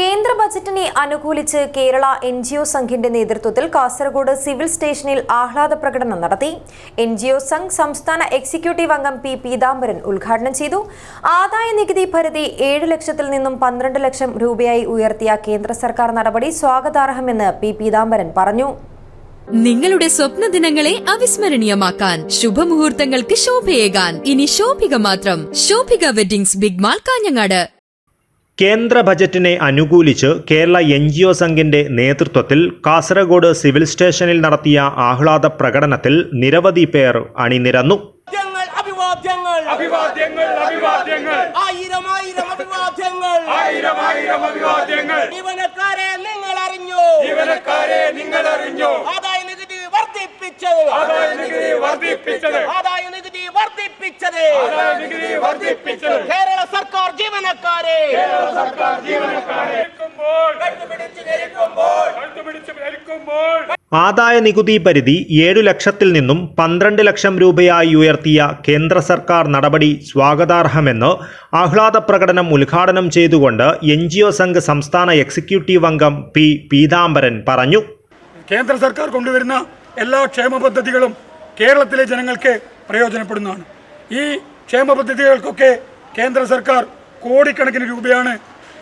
കേന്ദ്ര ബജറ്റിനെ അനുകൂലിച്ച് കേരള എൻ ജി ഒ സംഘിന്റെ നേതൃത്വത്തിൽ കാസർഗോഡ് സിവിൽ സ്റ്റേഷനിൽ ആഹ്ലാദ പ്രകടനം നടത്തി. എൻ ജി ഒ സംഘ് സംസ്ഥാന എക്സിക്യൂട്ടീവ് അംഗം പി പീതാംബരൻ ഉദ്ഘാടനം ചെയ്തു. ആദായ നികുതി പരിധി ഏഴ് ലക്ഷത്തിൽ നിന്നും പന്ത്രണ്ട് ലക്ഷം രൂപയായി ഉയർത്തിയ കേന്ദ്ര സർക്കാർ നടപടി സ്വാഗതാർഹമെന്ന് പി പീതാംബരൻ പറഞ്ഞു. നിങ്ങളുടെ സ്വപ്ന ദിനങ്ങളെ അവിസ്മരണീയമാക്കാൻ ശുഭമുഹൂർത്തങ്ങൾക്ക് ശോഭയേകാൻ. ഇനി ശോഭിക മാത്രം. Shobhika weddings big mall Kanhangad. കേന്ദ്ര ബജറ്റിനെ അനുകൂലിച്ച് കേരള എൻ ജി ഒ സംഘിന്റെ നേതൃത്വത്തിൽ കാസർഗോഡ് സിവിൽ സ്റ്റേഷനിൽ നടത്തിയ ആഹ്ലാദ പ്രകടനത്തിൽ നിരവധി പേർ അണിനിരന്നു. അഭിവാദ്യങ്ങൾ അഭിവാദ്യങ്ങൾ. അഭിവാദ്യങ്ങൾ അഭിവാദ്യങ്ങൾ. ആയിരം ആയിരം അഭിവാദ്യങ്ങൾ. ആയിരം ആയിരം അഭിവാദ്യങ്ങൾ. ജീവനക്കാരെ നിങ്ങൾ അറിഞ്ഞു. ജീവനക്കാരെ നിങ്ങൾ അറിഞ്ഞു. ആദായ നികുതി വർദ്ധിപ്പിച്ചത്. ആദായ നികുതി വർദ്ധിപ്പിച്ചത്. ആദായ നികുതി വർദ്ധിപ്പിച്ചത്. ആദായ നികുതി വർദ്ധിപ്പിച്ചത്. കേരള സർക്കാർ ജീവനക്കാരെ. ആദായ നികുതി പരിധി ഏഴു ലക്ഷത്തിൽ നിന്നും പന്ത്രണ്ട് ലക്ഷം രൂപയായി ഉയർത്തിയ കേന്ദ്ര സർക്കാർ നടപടി സ്വാഗതാർഹമെന്ന് ആഹ്ലാദ പ്രകടനം ഉദ്ഘാടനം ചെയ്തുകൊണ്ട് എൻ ജി ഒ സംഘ് സംസ്ഥാന എക്സിക്യൂട്ടീവ് അംഗം പി പീതാംബരൻ പറഞ്ഞു. കേന്ദ്ര സർക്കാർ കൊണ്ടുവരുന്ന എല്ലാ ക്ഷേമ പദ്ധതികളും കേരളത്തിലെ ജനങ്ങൾക്ക് പ്രയോജനപ്പെടുന്നതാണ്. ഈ ക്ഷേമ പദ്ധതികൾക്കൊക്കെ കേന്ദ്ര സർക്കാർ കോടിക്കണക്കിന് രൂപയാണ്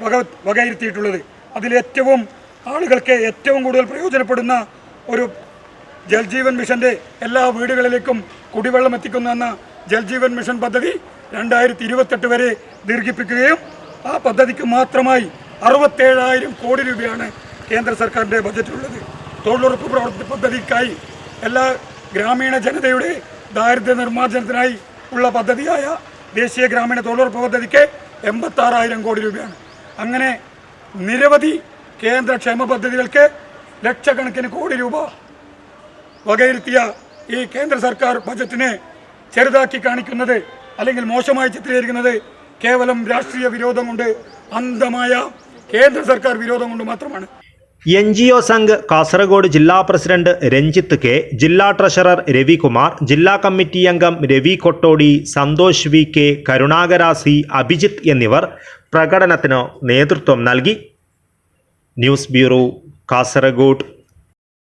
വക വകയിരുത്തിയിട്ടുള്ളത്. അതിലേറ്റവും ആളുകൾക്ക് ഏറ്റവും കൂടുതൽ പ്രയോജനപ്പെടുന്ന ഒരു ജൽജീവൻ മിഷന്റെ എല്ലാ വീടുകളിലേക്കും കുടിവെള്ളം എത്തിക്കുന്ന ജൽജീവൻ മിഷൻ പദ്ധതി രണ്ടായിരത്തി ഇരുപത്തെട്ട് വരെ ദീർഘിപ്പിക്കുകയും ആ പദ്ധതിക്ക് മാത്രമായി അറുപത്തേഴായിരം കോടി രൂപയാണ് കേന്ദ്ര സർക്കാരിന്റെ ബജറ്റിലുള്ളത്. തൊഴിലുറപ്പ് പ്രവർത്തി പദ്ധതിക്കായി എല്ലാ ഗ്രാമീണ ജനതയുടെ ദാരിദ്ര്യ നിർമ്മാർജനത്തിനായി ഉള്ള പദ്ധതിയായ ദേശീയ ഗ്രാമീണ തൊഴിലുറപ്പ് പദ്ധതിക്ക് എൺപത്താറായിരം കോടി രൂപയാണ്. അങ്ങനെ നിരവധി കേന്ദ്ര ക്ഷേമ പദ്ധതികൾക്ക് ലക്ഷക്കണക്കിന് കോടി രൂപ വകയിരുത്തിയ ഈ കേന്ദ്ര സർക്കാർ ബജറ്റിനെ ചെറുതാക്കി കാണിക്കുന്നത് അല്ലെങ്കിൽ മോശമായി ചിത്രീകരിക്കുന്നത് കേവലം രാഷ്ട്രീയ വിരോധം കൊണ്ട് അന്ധമായ കേന്ദ്ര സർക്കാർ വിരോധം കൊണ്ട് മാത്രമാണ്. N G O Sangh Kasaragod ജില്ലാ പ്രസിഡന്റ് രഞ്ജിത്ത് കെ ജില്ലാ ട്രഷറർ രവികുമാർ ജില്ലാ കമ്മിറ്റി അംഗം രവി കൊട്ടോടി സന്തോഷ് വി കെ കരുണാകരാസി അഭിജിത്ത് എന്നിവർ പ്രകടനത്തിന് നേതൃത്വം നൽകി. News bureau Kasaragod.